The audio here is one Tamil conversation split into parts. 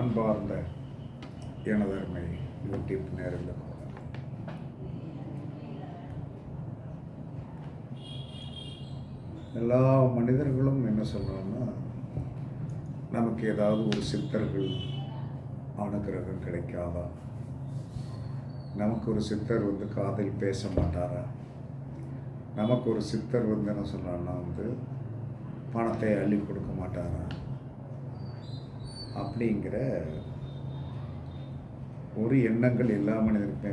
அன்பார்ந்த எனதருமை யூடியூப் நேரில் எல்லா மனிதர்களும் என்ன சொல்கிறோம்னா நமக்கு ஏதாவது ஒரு சித்தர்கள் அனுகிரகம் கிடைக்காதா? நமக்கு ஒரு சித்தர் வந்து காதில் பேச மாட்டாரா? நமக்கு ஒரு சித்தர் வந்து என்ன சொல்கிறான்னா வந்து பணத்தை அள்ளி கொடுக்க மாட்டாரா? அப்படிங்கிற ஒரு எண்ணங்கள் எல்லா மனிதருக்குமே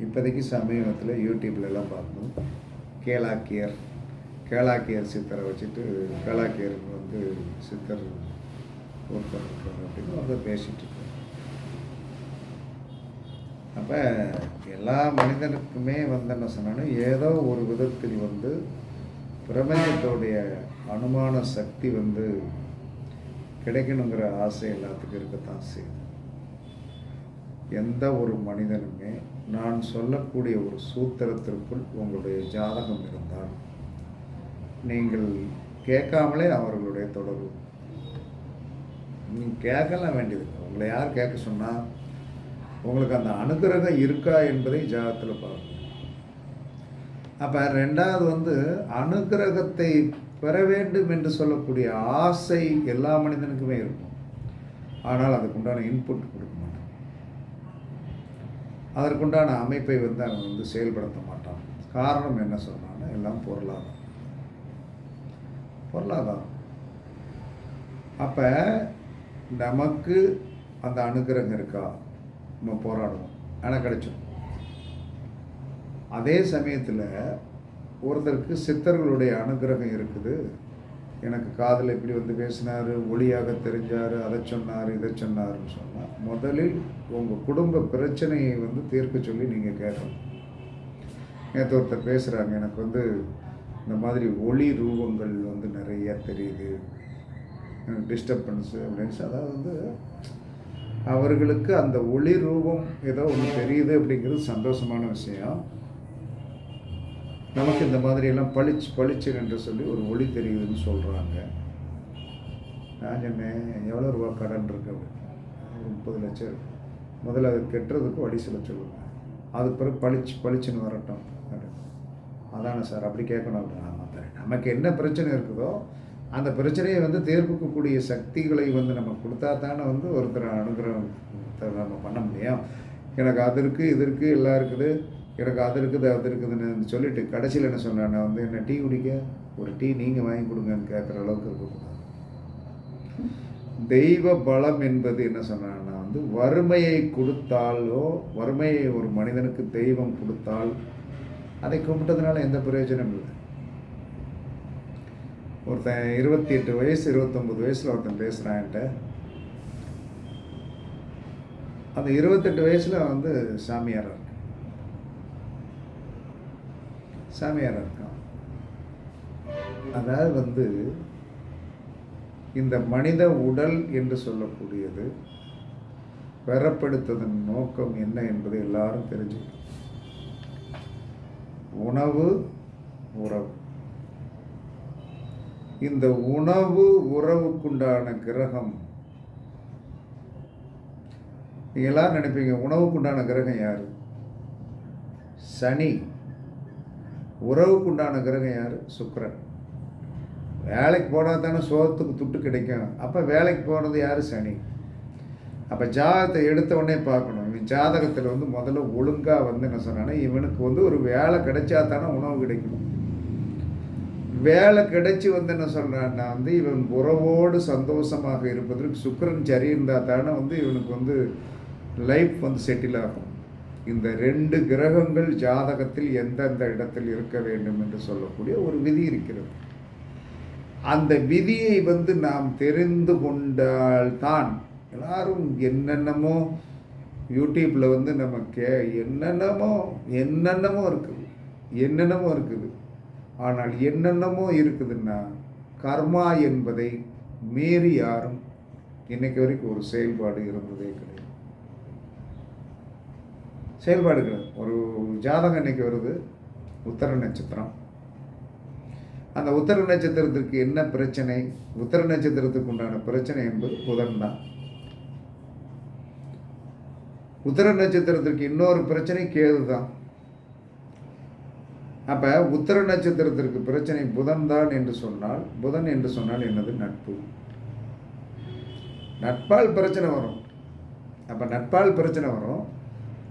இப்போதைக்கு சமீபத்தில் யூடியூப்லலாம் பார்க்கணும். கேளாக்கியர் கேளாக்கியர் சித்தரை வச்சுட்டு கேளாக்கியர் வந்து சித்தர் ஒருத்தர் அப்படின்னு ஒருத்தர் பேசிகிட்டு இருக்காரு அப்போ எல்லா மனிதனுக்குமே வந்து என்ன சொன்னாலும் ஏதோ ஒரு விதத்தில் வந்து பிரபஞ்சத்தோடைய அனுமான சக்தி வந்து கிடைக்கணுங்கிற ஆசை எல்லாத்துக்கும் இருக்கத்தான் செய்யுது. எந்த ஒரு மனிதனுமே நான் சொல்லக்கூடிய ஒரு சூத்திரத்திற்குள் உங்களுடைய ஜாதகம் இருந்தால் நீங்கள் கேட்காமலே அவர்களுடைய தொடர்பு. நீங்கள் கேட்கலாம் வேண்டியது உங்களை யார் கேட்க சொன்னால் உங்களுக்கு அந்த அனுகிரகம் இருக்கா என்பதை ஜாதகத்தில் பார்க்கணும். அப்போ ரெண்டாவது வந்து அனுகிரகத்தை பெற வேண்டும் என்று சொல்லக்கூடிய ஆசை எல்லா மனிதனுக்குமே இருக்கும். ஆனால் அதுக்குண்டான இன்புட் கொடுக்க மாட்டான். அதற்குண்டான அமைப்பை வந்து அவன் வந்து செயல்படுத்த மாட்டான். காரணம் என்ன சொன்னான்னா எல்லாம் பொருளாதாரம். பொருளாதாரம். அப்போ நமக்கு அந்த அனுகிரகம் இருக்கா? நம்ம போராடுவோம். ஆனால் கிடைச்சிடும் அதே சமயத்தில் ஒருத்தருக்கு சித்தர்களுடைய அனுகிரகம் இருக்குது. எனக்கு காதில் இப்படி வந்து பேசினார் ஒளியாக தெரிஞ்சார் அதை சொன்னார் இதை சொன்னார்னு சொன்னால் முதலில் உங்கள் குடும்ப பிரச்சனையை வந்து தீர்க்க சொல்லி நீங்கள் கேட்கணும். நேற்று ஒருத்தர் பேசுகிறாங்க எனக்கு வந்து இந்த மாதிரி ஒளி ரூபங்கள் வந்து நிறைய தெரியுது. எனக்கு டிஸ்டர்பன்ஸு அப்படின்னு சொல்லி அதாவது வந்து அவர்களுக்கு அந்த ஒளி ரூபம் ஏதோ ஒன்று தெரியுது அப்படிங்கிறது சந்தோஷமான விஷயம். நமக்கு இந்த மாதிரியெல்லாம் பளிச்சு பளிச்சு என்று சொல்லி ஒரு ஒளி தெரியுதுன்னு சொல்கிறாங்க நான் சொன்னேன் எவ்வளோ ரூபா கடன் இருக்கு ஒரு முப்பது லட்சம் இருக்கு. முதல்ல அது கெட்டுறதுக்கு வழி லட்சம் அது பிறகு பளிச்சு பளிச்சுன்னு வரட்டும் அதானே சார் அப்படி கேட்கணும் அப்படின்னு ஆமாம் நமக்கு என்ன பிரச்சனை இருக்குதோ அந்த பிரச்சனையை வந்து தீர்ப்புக்கக்கூடிய சக்திகளை வந்து நம்ம கொடுத்தா தானே வந்து ஒருத்தர் அனுகிரகம் நம்ம பண்ண முடியும். எனக்கு அது இருக்குது இது இருக்குது எல்லாம் இருக்குது. எனக்கு அது இருக்குது அது இருக்குதுன்னு சொல்லிட்டு கடைசியில் என்ன சொன்னேன் நான் வந்து என்ன டீ குடிக்க? ஒரு டீ நீங்கள் வாங்கி கொடுங்கன்னு கேட்குற அளவுக்கு இருக்கக்கூடாது. தெய்வ பலம் என்பது என்ன சொன்னான்னா வந்து வறுமையை கொடுத்தாலோ வறுமையை ஒரு மனிதனுக்கு தெய்வம் கொடுத்தால் அதை கும்பிட்டதுனால எந்த பிரயோஜனம் இல்லை. ஒருத்தன் இருபத்தி எட்டு வயசு இருபத்தொம்பது வயசில் ஒருத்தன் பேசுகிறான்ட்ட அந்த இருபத்தெட்டு வயசில் வந்து சாமியார் இருக்கான் சாமியார் இருக்கான். அதாவது வந்து இந்த மனித உடல் என்று சொல்லக்கூடியது பெறப்படுத்ததன் நோக்கம் என்ன என்பதை எல்லாரும் தெரிஞ்சுக்கணும். உணவு உறவு. இந்த உணவு உறவுக்குண்டான கிரகம் நீங்கள் எல்லாரும் நினைப்பீங்க உணவுக்குண்டான கிரகம் யார்? சனி. உறவுக்குண்டான கிரகம் யார்? சுக்கரன். வேலைக்கு போனால் தானே சோகத்துக்கு துட்டு கிடைக்கும். அப்போ வேலைக்கு போனது யார்? சனி. அப்போ ஜாதகத்தை எடுத்த உடனே பார்க்கணும். இவன் ஜாதகத்தில் வந்து முதல்ல ஒழுங்காக வந்து என்ன சொன்னான்னா இவனுக்கு வந்து ஒரு வேலை கிடைச்சா தானே உணவு கிடைக்கும். வேலை கிடைச்சி வந்து என்ன சொல்கிறான்னா வந்து இவன் உறவோடு சந்தோஷமாக இருப்பதற்கு சுக்கிரன் சரி இருந்தால் தானே வந்து இவனுக்கு வந்து லைஃப் வந்து செட்டில் ஆகும். இந்த ரெண்டு கிரகங்கள் ஜாதகத்தில் எந்தெந்த இடத்தில் இருக்க வேண்டும் என்று சொல்லக்கூடிய ஒரு விதி இருக்கிறது. அந்த விதியை வந்து நாம் தெரிந்து கொண்டால்தான் எல்லாரும் என்னென்னமோ யூடியூப்பில் வந்து நம்ம கே என்னென்னமோ என்னென்னமோ இருக்குது என்னென்னமோ இருக்குது. ஆனால் என்னென்னமோ இருக்குதுன்னா கர்மா என்பதை மீறி யாரும் இன்னைக்கு வரைக்கும் ஒரு செயல்பாடு இருந்ததே கிடையாது. செயல்பாடுகள். ஒரு ஜாதகம் இன்னைக்கு வருது உத்தர நட்சத்திரம். அந்த உத்தர நட்சத்திரத்திற்கு என்ன பிரச்சனை? உத்தர நட்சத்திரத்துக்கு உண்டான பிரச்சனை என்பது புதன் தான். உத்தர நட்சத்திரத்திற்கு இன்னொரு பிரச்சனை கேது தான். அப்போ உத்தர நட்சத்திரத்திற்கு பிரச்சனை புதன் தான் என்று சொன்னால் புதன் என்று சொன்னால் என்னது? நட்பு. நட்பால் பிரச்சனை வரும். அப்போ நட்பால் பிரச்சனை வரும்.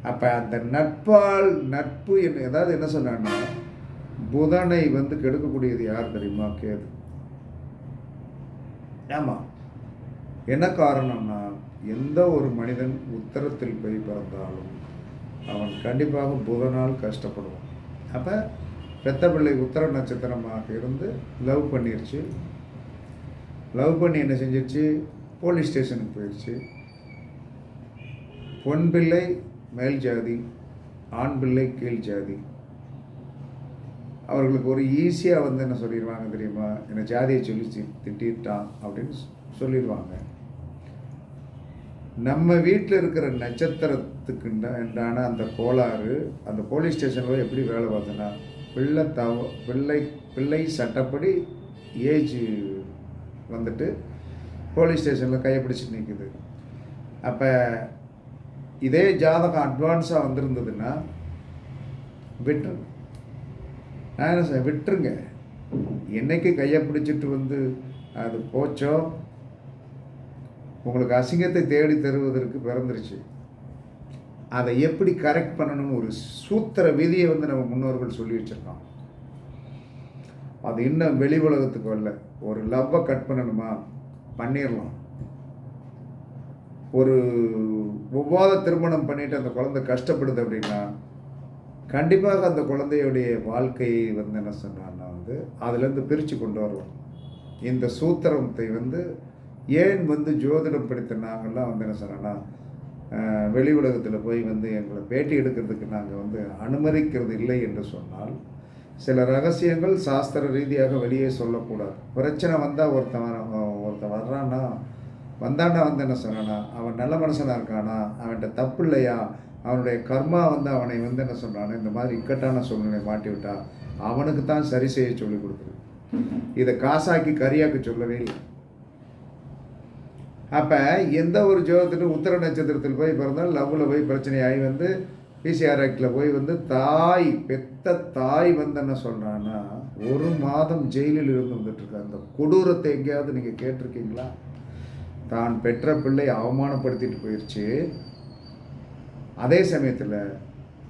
அப்போ அந்த நட்பால் நட்பு என்ன ஏதாவது என்ன சொன்னான்னா புதனை வந்து கெடுக்கக்கூடியது யார் தெரியுமா? கேது. ஆமாம் என்ன காரணம்னா எந்த ஒரு மனிதன் உத்தரத்தில் போய் பிறந்தாலும் அவன் கண்டிப்பாக புதனால் கஷ்டப்படுவான். அப்போ பெத்த பிள்ளை உத்தர நட்சத்திரமாக இருந்து லவ் பண்ணிருச்சு. லவ் பண்ணி என்ன செஞ்சிருச்சு? போலீஸ் ஸ்டேஷனுக்கு போயிடுச்சு பொன் பிள்ளை மேல் ஜாதி ஆண் பிள்ளை கீழ் ஜாதி. அவர்களுக்கு ஒரு ஈஸியாக வந்து என்ன சொல்லிடுவாங்க தெரியுமா? என்னை ஜாதியை சொல்லி திட்டிட்டான் அப்படின்னு சொல்லிடுவாங்க நம்ம வீட்டில் இருக்கிற நட்சத்திரத்துக்கு உண்டா- உண்டான அந்த கோளாறு அந்த போலீஸ் ஸ்டேஷனில் எப்படி வேலை பார்த்தோன்னா பிள்ளை தவ பிள்ளை பிள்ளை சட்டப்படி ஏஜ் வந்துட்டு போலீஸ் ஸ்டேஷனில் கையை பிடிச்சிட்டு நிற்குது அப்போ இதே ஜாதகம் அட்வான்ஸாக வந்திருந்ததுன்னா விட்டுருங்க நான் என்ன சார் விட்டுருங்க. என்னைக்கு கையை பிடிச்சிட்டு வந்து அது போச்சோ? உங்களுக்கு அசிங்கத்தை தேடி தருவதற்கு பிறந்துருச்சு. அதை எப்படி கரெக்ட் பண்ணணும்னு ஒரு சூத்திர விதியை வந்து நம்ம முன்னோர்கள் சொல்லி வச்சுருக்கோம் அது இன்னும் வெளி உலகத்துக்கு வரல. ஒரு லவ்வை கட் பண்ணணுமா? பண்ணிடலாம் ஒரு ஒவ்வாத திருமணம் பண்ணிட்டு அந்த குழந்தை கஷ்டப்படுது அப்படின்னா கண்டிப்பாக அந்த குழந்தையுடைய வாழ்க்கையை வந்து என்ன சொன்னான்னா வந்து அதுலேருந்து பிரித்து கொண்டு வருவோம் இந்த சூத்திரத்தை வந்து ஏன் வந்து ஜோதிடம் படித்த நாங்கள்லாம் வந்து என்ன சொன்னோன்னா வெளி உலகத்தில் போய் வந்து எங்களை பேட்டி எடுக்கிறதுக்கு நாங்கள் வந்து அனுமதிக்கிறது இல்லை என்று சொன்னால் சில ரகசியங்கள் சாஸ்திர ரீதியாக வெளியே சொல்லக்கூடாது. பிரச்சனை வந்தால் ஒருத்தன் ஒருத்தன் வர்றான்னா வந்தாண்டா வந்து என்ன சொன்னானா அவன் நல்ல மனுஷனாக இருக்கானா அவன்கிட்ட தப்பு இல்லையா அவனுடைய கர்மா வந்து அவனை வந்து என்ன சொல்கிறான் இந்த மாதிரி இக்கட்டான சூழ்நிலை மாட்டி விட்டா அவனுக்கு தான் சரி செய்ய சொல்லி கொடுக்குது. இதை காசாக்கி கரியாக்கு சொல்லவே இல்லை. அப்போ எந்த ஒரு ஜோதிடரும் உத்தர நட்சத்திரத்தில் போய் பிறந்தால் லவ்வில் போய் பிரச்சனையாகி வந்து பிசிஆர் ஆக்டில் போய் வந்து தாய் பெத்த தாய் வந்து என்ன சொல்கிறான்னா ஒரு மாதம் ஜெயிலில் இருந்து வந்துட்டு அந்த கொடூரத்தை எங்கேயாவது நீங்கள் கேட்டிருக்கீங்களா? தான் பெற்ற பிள்ளை அவமானப்படுத்திட்டு போயிடுச்சு அதே சமயத்தில்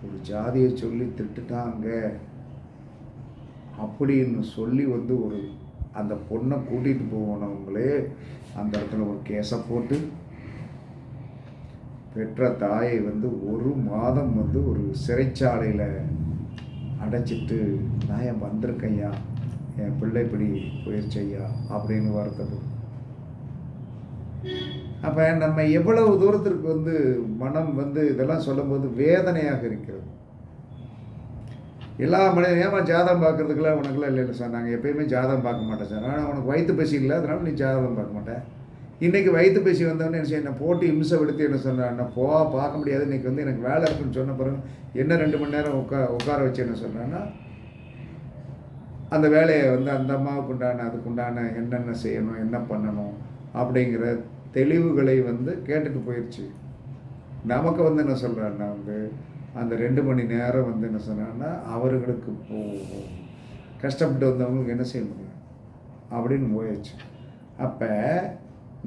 ஒரு ஜாதியை சொல்லி திட்டுட்டாங்க. அப்படின்னு சொல்லி வந்து ஒரு அந்த பொண்ணை கூட்டிகிட்டு போனவங்களே அந்த இடத்துல ஒரு கேஸை போட்டு பெற்ற தாயை வந்து ஒரு மாதம் வந்து ஒரு சிறைச்சாலையில் அடைச்சிட்டு நான் என் வந்திருக்கையா என் பிள்ளை இப்படி போயிடுச்சு ஐயா அப்படின்னு வருத்தப்படும். அப்போ நம்ம எவ்வளவு தூரத்திற்கு வந்து மனம் வந்து இதெல்லாம் சொல்லும்போது வேதனையாக இருக்கிறது? எல்லா மனிதன் ஏமா ஜாதகம் பார்க்குறதுக்குலாம் உனக்குலாம் இல்லை இல்லை சார் நாங்கள் எப்பயுமே ஜாதகம் பார்க்க மாட்டோம் சார். ஆனால் உனக்கு வயிற்று பசி இல்லை அதனால நீ ஜாதகம் பார்க்க மாட்டேன் இன்றைக்கி வயிற்று பசி வந்தவொடனே என்ன செய்ய போட்டு இம்சை விடுத்து என்ன சொன்னேன் என்ன போ பார்க்க முடியாது. இன்றைக்கி வந்து எனக்கு வேலை இருக்குன்னு சொன்ன பிறகு என்ன ரெண்டு மணி நேரம் உட்கா உட்கார வச்சு என்ன சொன்னேன்னா அந்த வேலையை வந்து அந்த அம்மாவுக்கு உண்டான அதுக்குண்டான என்னென்ன செய்யணும் என்ன பண்ணணும் அப்படிங்கிற தெளிவுகளை வந்து கேட்டுட்டு போயிடுச்சு நமக்கு வந்து என்ன சொல்கிறாருன்னா வந்து அந்த ரெண்டு மணி நேரம் வந்து என்ன சொன்னான்னா அவர்களுக்கு இப்போ கஷ்டப்பட்டு வந்தவங்களுக்கு என்ன செய்ய முடியும்? அப்படின்னு போயிடுச்சு அப்போ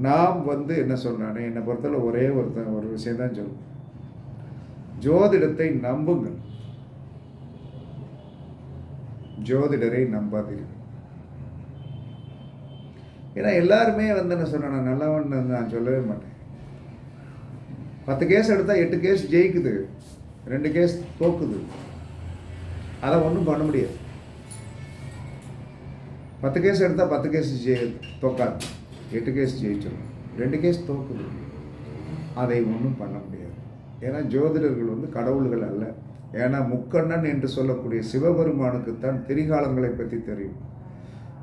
நாம் வந்து என்ன சொல்கிறானே என்னை பொறுத்தவரை ஒரே ஒருத்தன் ஒரு விஷயம் தான் சொல்லுவோம் ஜோதிடத்தை நம்புங்கள். ஜோதிடரை நம்பாதீர்கள். ஏன்னா எல்லாருமே வந்து என்ன சொன்னேன் நான் நல்லவன் நான் சொல்லவே மாட்டேன். பத்து கேஸ் எடுத்தால் எட்டு கேஸ் ஜெயிக்குது. ரெண்டு கேஸ் தோக்குது. அதை ஒன்றும் பண்ண முடியாது. பத்து கேஸ் எடுத்தால் பத்து கேஸ் ஜெயி தோக்காது. எட்டு கேஸ் ஜெயிச்சிடும் ரெண்டு கேஸ் தோக்குது. அதை ஒன்றும் பண்ண முடியாது. ஏன்னா ஜோதிடர்கள் வந்து கடவுள்கள் அல்ல. ஏன்னா முக்கண்ணன் என்று சொல்லக்கூடிய சிவபெருமானுக்குத்தான் திரிகாலங்களை பற்றி தெரியும்.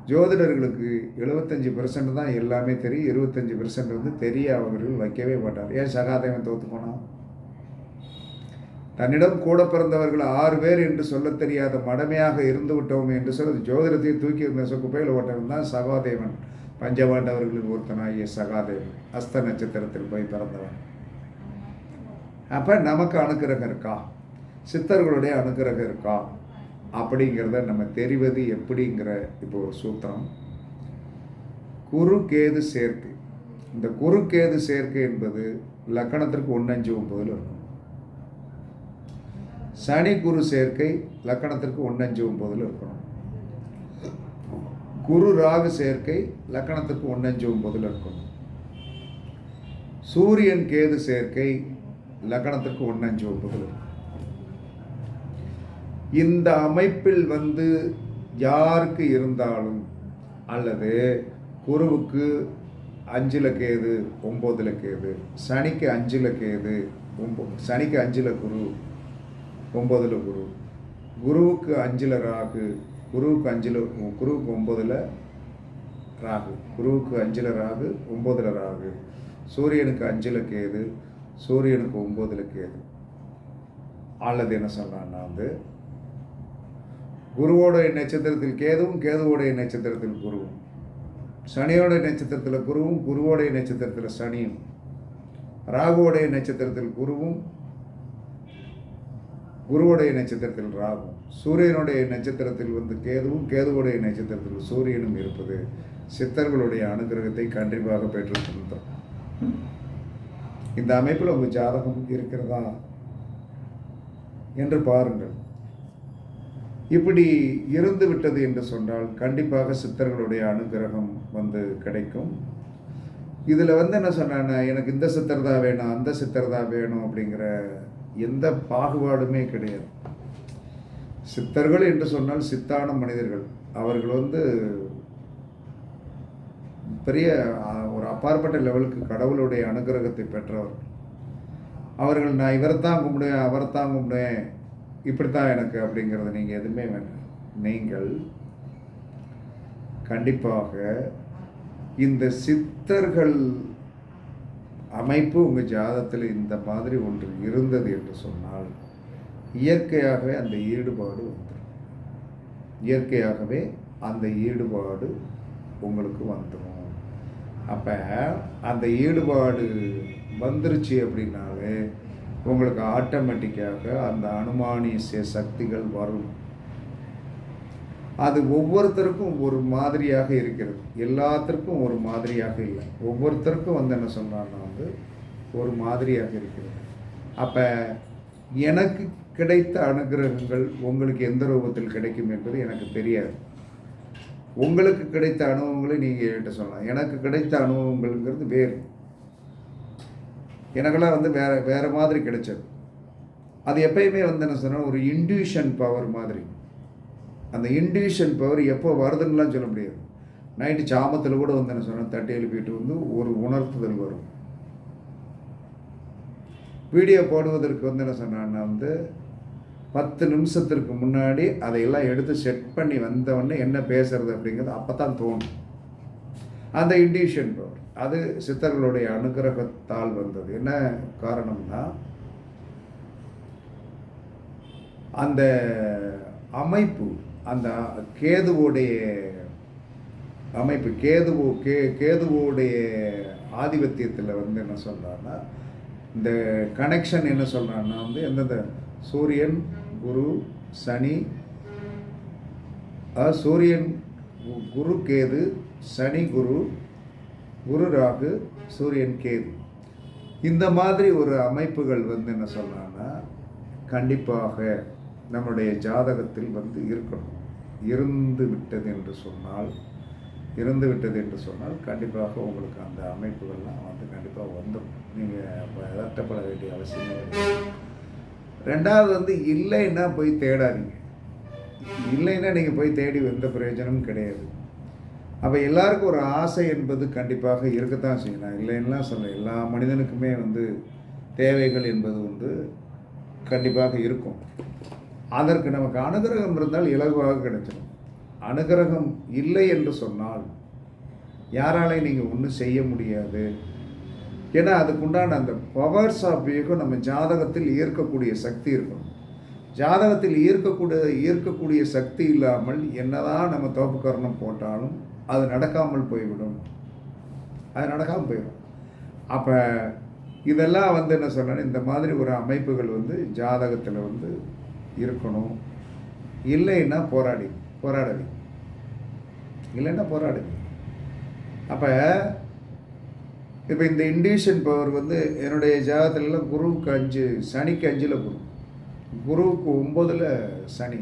ஜோதிடர்களுக்கு எழுபத்தஞ்சி பெர்சன்ட் தான் எல்லாமே தெரியும். இருபத்தஞ்சி பெர்சன்ட் வந்து தெரிய அவர்கள் வைக்கவே மாட்டார். ஏன் சகாதேவன் தோத்து போனான்? தன்னிடம் கூட பிறந்தவர்கள் ஆறு பேர் என்று சொல்லத் தெரியாத மடமையாக இருந்து விட்டோம் என்று சொல்லி ஜோதிடத்தை தூக்கி இருந்த குப்பையில் ஓட்டவன் தான் சகாதேவன். பஞ்சபாண்டவர்களில் ஒருத்தனாகிய சகாதேவன். அஸ்த நட்சத்திரத்தில் போய் பிறந்தவன். அப்போ நமக்கு அனுக்கிரகம் இருக்கா? சித்தர்களுடைய அனுக்கிரகம் இருக்கா? அப்படிங்கிறத நம்ம தெரிவது எப்படிங்கிற இப்போ ஒரு சூத்திரம். குறுக்கேது சேர்க்கை. இந்த குறுக்கேது சேர்க்கை என்பது லக்கணத்திற்கு ஒன்று அஞ்சு ஒன்பதில் இருக்கும். சனி குரு சேர்க்கை லக்கணத்திற்கு ஒன்று அஞ்சு ஒன்பதில் இருக்கணும். குரு ராகு சேர்க்கை லக்கணத்துக்கு ஒன்று அஞ்சு ஒன்பதில் இருக்கணும். சூரியன் கேது சேர்க்கை லக்கணத்துக்கு ஒன்று அஞ்சு ஒன்பதில் இருக்கும் இந்த அமைப்பில் வந்து யாருக்கு இருந்தாலும் அல்லது குருவுக்கு அஞ்சில் கேது ஒம்போதில் கேது சனிக்கு அஞ்சில் கேது ஒம்போ சனிக்கு அஞ்சில் குரு ஒம்போதில் குரு குருவுக்கு அஞ்சில் ராகு குருவுக்கு அஞ்சில் குருவுக்கு ஒம்போதில் ராகு குருவுக்கு அஞ்சில் ராகு ஒம்போதில் ராகு சூரியனுக்கு அஞ்சில் கேது சூரியனுக்கு ஒம்போதில் கேது. அல்லது என்ன சொல்கிறான்னா வந்து குருவோடைய நட்சத்திரத்தில் கேதுவும் கேதுவோடைய நட்சத்திரத்தில் குருவும். சனியோடைய நட்சத்திரத்தில் குருவும் குருவோடைய நட்சத்திரத்தில் சனியும். ராகுவோடைய நட்சத்திரத்தில் குருவும் குருவுடைய நட்சத்திரத்தில் ராகும். சூரியனுடைய நட்சத்திரத்தில் வந்து கேதுவும் கேதுவுடைய நட்சத்திரத்தில் சூரியனும் இருப்பது சித்தர்களுடைய அனுகிரகத்தை கண்டிப்பாக பெற்று இந்த அமைப்பில் உங்கள் ஜாதகம் இருக்கிறதா? என்று பாருங்கள். இப்படி இருந்து விட்டது என்று சொன்னால் கண்டிப்பாக சித்தர்களுடைய அனுகிரகம் வந்து கிடைக்கும். இதில் வந்து என்ன சொன்னேன்னா எனக்கு இந்த சித்தர் தான் வேணும் அந்த சித்தர் தான் வேணும் அப்படிங்கிற எந்த பாகுபாடுமே கிடையாது. சித்தர்கள் என்று சொன்னால் சித்தான மனிதர்கள். அவர்கள் வந்து பெரிய ஒரு அப்பாற்பட்ட லெவலுக்கு கடவுளுடைய அனுகிரகத்தை பெற்றவர். அவர்கள் நான் இவரைத்தான் கும்பிடுவேன் அவரைத்தான் கும்பிடுவேன் இப்படித்தான் எனக்கு அப்படிங்கிறது நீங்கள் எதுவுமே வேண்டாம் நீங்கள் கண்டிப்பாக இந்த சித்தர்கள் அமைப்பு உங்கள் ஜாதத்தில் இந்த மாதிரி ஒன்று இருந்தது என்று சொன்னால் இயற்கையாகவே அந்த ஈடுபாடு வந்துடும். இயற்கையாகவே அந்த ஈடுபாடு உங்களுக்கு வந்துடும். அப்போ அந்த ஈடுபாடு வந்துருச்சு அப்படின்னாலே உங்களுக்கு ஆட்டோமேட்டிக்காக அந்த அனுமானிய சக்திகள் வரும். அது ஒவ்வொருத்தருக்கும் ஒரு மாதிரியாக இருக்கிறது. எல்லாத்திற்கும் ஒரு மாதிரியாக இல்லை. ஒவ்வொருத்தருக்கும் வந்து என்ன சொல்கிறான்னா வந்து ஒரு மாதிரியாக இருக்கிறது. அப்போ எனக்கு கிடைத்த அனுகிரகங்கள் உங்களுக்கு எந்த ரூபத்தில் கிடைக்கும் என்பது எனக்கு தெரியாது. உங்களுக்கு கிடைத்த அனுபவங்களை நீங்கள் என்கிட்ட சொல்லலாம். எனக்கு கிடைத்த அனுபவங்கள்ங்கிறது வேறு. எனக்கெல்லாம் வந்து வேறு வேறு மாதிரி கிடைச்சது. அது எப்பயுமே வந்து என்ன சொன்னால் ஒரு இன்டியூஷன் பவர் மாதிரி. அந்த இன்டியூஷன் பவர் எப்போ வருதுன்னுலாம் சொல்ல முடியாது. நைட்டு சாமத்தில் கூட வந்து என்ன சொன்னால் தட்டி எழுப்பிட்டு வந்து ஒரு உணர்த்துதல் வரும். வீடியோ போடுவதற்கு வந்து என்ன சொன்னான்னா வந்து பத்து நிமிஷத்திற்கு முன்னாடி அதையெல்லாம் எடுத்து செட் பண்ணி வந்தவொடனே என்ன பேசுறது அப்படிங்கிறது அப்போ தான் தோணும். அந்த இன்டியூஷன் பவர் அது சித்தர்களுடைய அனுகிரகத்தால் வந்தது. என்ன காரணம்னா அந்த அமைப்பு அந்த கேதுவோடைய அமைப்பு கேதுவோ கே கேதுவோடைய ஆதிபத்தியத்தில் வந்து என்ன சொல்கிறான்னா இந்த கனெக்ஷன் என்ன சொல்கிறான்னா வந்து எந்தெந்த சூரியன் குரு சனி அதாவது சூரியன் கு- குரு கேது சனி குரு குரு ராகு சூரியன் கேது. இந்த மாதிரி ஒரு அமைப்புகள் வந்து என்ன சொல்லலாம்னா கண்டிப்பாக நம்முடைய ஜாதகத்தில் வந்து இருக்கணும். இருந்து விட்டது என்று சொன்னால் இருந்து விட்டது என்று சொன்னால் கண்டிப்பாக உங்களுக்கு அந்த அமைப்புகள்லாம் வந்து கண்டிப்பாக வந்துடும் நீங்கள் பதட்டப்பட வேண்டிய அவசியமே ரெண்டாவது வந்து இல்லைன்னா போய் தேடாதீங்க. இல்லைன்னா நீங்கள் போய் தேடி எந்த பிரயோஜனமும் கிடையாது. அப்போ எல்லாருக்கும் ஒரு ஆசை என்பது கண்டிப்பாக இருக்கத்தான் செய்யலாம் இல்லைன்னா இல்லைன்னுலாம் சொல்ல எல்லா மனிதனுக்குமே வந்து தேவைகள் என்பது வந்து கண்டிப்பாக இருக்கும். அதற்கு நமக்கு அனுகிரகம் இருந்தால் இலகுவாக கிடைச்சிடும். அனுகிரகம் இல்லை என்று சொன்னால் யாராலையும் நீங்கள் ஒன்றும் செய்ய முடியாது. ஏன்னா அதுக்குண்டான அந்த பவர்ஸ் ஆஃப் ஈகம் நம்ம ஜாதகத்தில் ஈர்க்கக்கூடிய சக்தி இருக்கணும். ஜாதகத்தில் ஈர்க்கக்கூடிய ஈர்க்கக்கூடிய சக்தி இல்லாமல் என்னதான் நம்ம தோப்புக்கரணம் போட்டாலும் அது நடக்காமல் போய்விடும். அது நடக்காமல் போயிடும் அப்போ இதெல்லாம் வந்து என்ன சொன்னேன் இந்த மாதிரி ஒரு அமைப்புகள் வந்து ஜாதகத்தில் வந்து இருக்கணும். இல்லைன்னா போராடி போராடுவி. இல்லைன்னா போராடுவி. அப்போ இப்போ இந்த இண்டிவிஷன் பவர் வந்து என்னுடைய ஜாதகத்துலலாம் குருவுக்கு அஞ்சு சனிக்கு அஞ்சில் குரு. குருவுக்கு ஒம்போதில் சனி.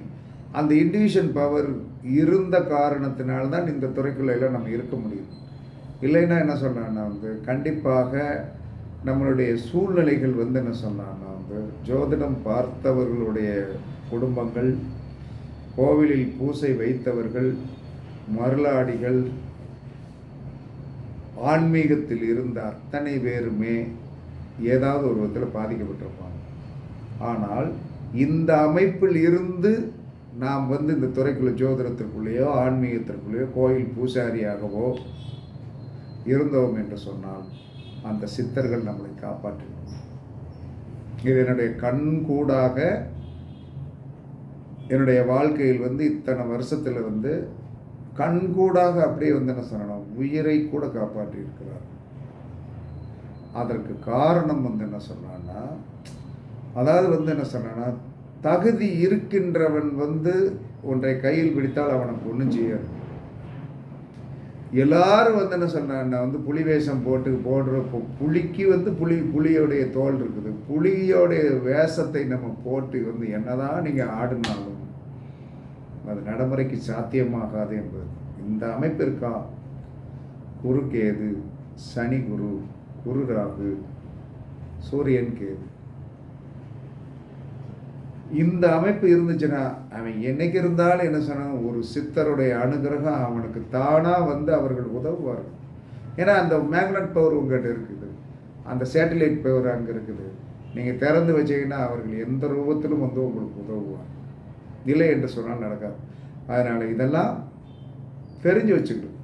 அந்த இண்டிவிஷன் பவர் இருந்த காரணத்தினால்தான் இந்த துறைக்குள்ள எல்லாம் நம்ம இருக்க முடியும். இல்லைன்னா என்ன சொன்னான்னா வந்து கண்டிப்பாக நம்மளுடைய சூழ்நிலைகள் வந்து என்ன சொன்னான்னா வந்து ஜோதிடம் பார்த்தவர்களுடைய குடும்பங்கள் கோவிலில் பூசை வைத்தவர்கள் மருளாடிகள் ஆன்மீகத்தில் இருந்த அத்தனை பேருமே ஏதாவது ஒரு விதத்தில் பாதிக்கப்பட்டிருப்பாங்க. ஆனால் இந்த அமைப்பில் இருந்து நாம் வந்து இந்த துறைக்குள்ள ஜோதிடத்திற்குள்ளேயோ ஆன்மீகத்திற்குள்ளேயோ கோயில் பூசாரியாகவோ இருந்தோம் என்று சொன்னால் அந்த சித்தர்கள் நம்மளை காப்பாற்றினோம் இது என்னுடைய கண் கூடாக என்னுடைய வாழ்க்கையில் வந்து இத்தனை வருஷத்தில் வந்து கண்கூடாக அப்படியே வந்து என்ன சொல்லணும் உயிரை கூட காப்பாற்றி இருக்கிறார் அதற்கு காரணம் வந்து என்ன சொன்னான்னா அதாவது வந்து என்ன சொன்னான்னா தகுதி இருக்கின்றவன் வந்து ஒன்றை கையில் பிடித்தால் அவனுக்கு ஒன்றும் செய்யாது. எல்லாரும் வந்து என்ன சொன்னான்னா வந்து புலி வேஷம் போட்டு போடுற பு- புலிக்கு வந்து புலி புலியோடைய தோல் இருக்குது. புலியோடைய வேஷத்தை நம்ம போட்டு வந்து என்னதான் நீங்கள் ஆடினாலும் அது நடைமுறைக்கு சாத்தியமாகாது என்பது. இந்த அமைப்பு இருக்கா குரு கேது சனி குரு குரு ராகு சூரியன் கேது. இந்த அமைப்பு இருந்துச்சுன்னா அவன் என்னைக்கு இருந்தாலும் என்ன சொன்னாங்க ஒரு சித்தருடைய அனுகிரகம் அவனுக்கு தானாக வந்து அவர்கள் உதவுவார்கள். ஏன்னா அந்த மேக்னட் பவர் உங்கள்கிட்ட இருக்குது. அந்த சேட்டலைட் பவர் அங்கே இருக்குது. நீங்கள் திறந்து வச்சிங்கன்னா அவர்கள் எந்த ரூபத்திலும் வந்து உங்களுக்கு உதவுவாங்க இல்லை என்று சொன்னால் நடக்காது. அதனால் இதெல்லாம் தெரிஞ்சு வச்சுக்கிட்டு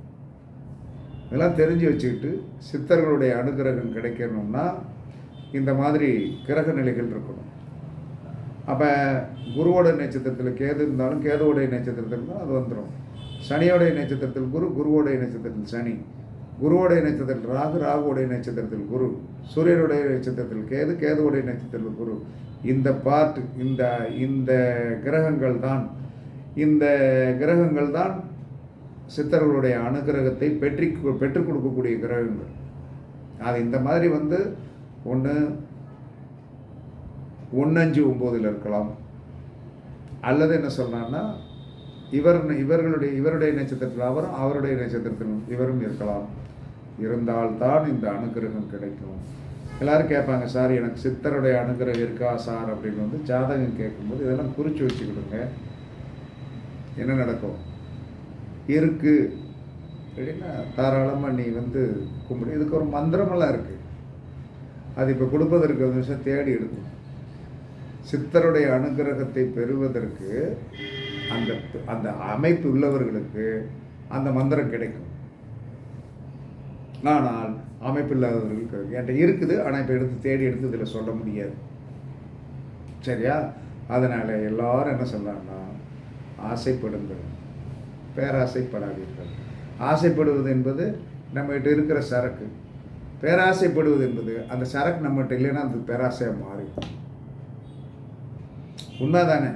இதெல்லாம் தெரிஞ்சு வச்சுக்கிட்டு சித்தர்களுடைய அனுகிரகம் கிடைக்கணும்னா இந்த மாதிரி கிரக நிலைகள் இருக்கணும். அப்போ குருவோட நட்சத்திரத்தில் கேது இருந்தாலும் கேதுவோடைய நட்சத்திரத்தில் இருந்தாலும் அது வந்துடும் சனியோடைய நட்சத்திரத்தில் குரு குருவோடைய நட்சத்திரத்தில் சனி. குருவோடைய நட்சத்திரத்தில் ராகு ராகுவோடைய நட்சத்திரத்தில் குரு. சூரியனுடைய நட்சத்திரத்தில் கேது கேதுவோடைய நட்சத்திரத்தில் குரு. இந்த பார்ட் இந்த இந்த கிரகங்கள் தான் இந்த கிரகங்கள் தான் சித்தர்களுடைய அனுகிரகத்தை பெற்றி பெற்றுக் கொடுக்கக்கூடிய கிரகங்கள். அது இந்த மாதிரி வந்து ஒன்று ஒன்று அஞ்சு ஒம்போதில் இருக்கலாம் அல்லது என்ன சொன்னான்னா இவர் இவர்களுடைய இவருடைய நட்சத்திரத்தில் அவரும் அவருடைய நட்சத்திரத்திலும் இவரும் இருக்கலாம். இருந்தால்தான் இந்த அனுகிரகம் கிடைக்கும். எல்லாரும் கேட்பாங்க சார் எனக்கு சித்தருடைய அனுகிரகம் இருக்கா சார்? அப்படின்னு வந்து ஜாதகம் கேட்கும்போது இதெல்லாம் குறித்து வச்சுக்கிடுங்க. என்ன நடக்கும்? இருக்கு. அப்படின்னா தாராளமாக நீ வந்து கும்பிடு. இதுக்கு ஒரு மந்திரமெல்லாம் இருக்குது அது இப்போ கொடுப்பதற்கு ஒரு நிமிஷம் தேடி எடுக்கணும் சித்தருடைய அனுகிரகத்தை பெறுவதற்கு அந்த அந்த அமைப்பு உள்ளவர்களுக்கு அந்த மந்திரம் கிடைக்கும். ஆனால் அமைப்பு இல்லாதவர்களுக்கு என்கிட்ட இருக்குது. ஆனால் இப்போ எடுத்து தேடி எடுத்து இதில் சொல்ல முடியாது. சரியா? அதனால் எல்லாரும் என்ன சொல்லலாம்னா ஆசைப்படுங்கள். பேராசைப்படாதீர்கள். ஆசைப்படுவது என்பது நம்மகிட்ட இருக்கிற சரக்கு. பேராசைப்படுவது என்பது அந்த சரக்கு நம்மகிட்ட இல்லைன்னா அது பேராசையாக மாறிடும். உண்மைதானே?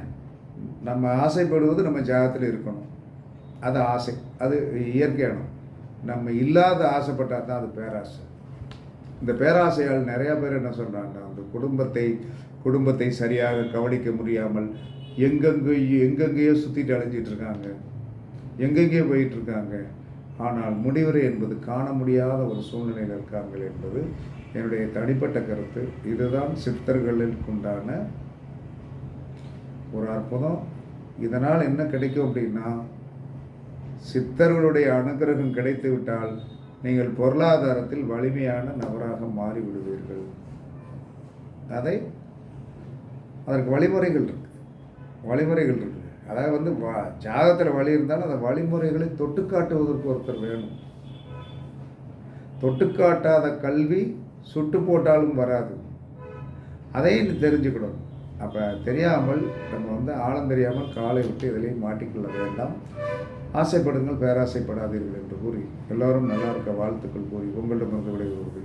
நம்ம ஆசைப்படுவது நம்ம ஜாகத்தில் இருக்கணும். அது ஆசை. அது இயற்கையானது. நம்ம இல்லாத ஆசைப்பட்டால் தான் அது பேராசை. இந்த பேராசையால் நிறையா பேர் என்ன சொல்கிறாங்கன்னா அந்த குடும்பத்தை குடும்பத்தை சரியாக கவனிக்க முடியாமல் எங்கெங்கேயோ எங்கெங்கேயோ சுற்றிட்டு அலைஞ்சிட்டு இருக்காங்க. எங்கெங்கேயோ போயிட்டுருக்காங்க ஆனால் முடிவுரை என்பது காண முடியாத ஒரு சூழ்நிலையில் இருக்காங்கள் என்பது என்னுடைய தனிப்பட்ட கருத்து. இதுதான் சித்தர்களுக்கு உண்டான ஒரு அற்புதம். இதனால் என்ன கிடைக்கும் அப்படின்னா சித்தர்களுடைய அனுகிரகம் கிடைத்து விட்டால் நீங்கள் பொருளாதாரத்தில் வலிமையான நபராக மாறிவிடுவீர்கள். அதை அதற்கு வழிமுறைகள் இருக்கு. வழிமுறைகள் இருக்கு. அதாவது வந்து வா ஜாதகத்தில் வழி இருந்தாலும் அந்த வழிமுறைகளை தொட்டு காட்டுவதற்கு ஒருத்தர் வேணும். தொட்டு காட்டாத கல்வி சுட்டு போட்டாலும் வராது. அதையும் தெரிஞ்சுக்கணும். அப்போ தெரியாமல் நம்ம வந்து ஆழம் தெரியாமல் காலை விட்டு இதிலையும் மாட்டிக்கொள்ள வேண்டாம். ஆசைப்படுங்கள் பேராசைப்படாதீர்கள் என்று கூறி எல்லோரும் நல்லா இருக்க வாழ்த்துக்கள் கூறி உங்களிடமிருந்து விடைபெறுவது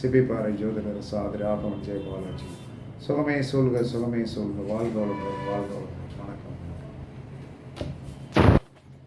சிபிபாறை ஜோதிடர் சாதி ராகவன் ஜெயபாலாஜி. சுகமே சொல்க சுகமே சொல்க வாழ்க வளமுடன் வாழ்க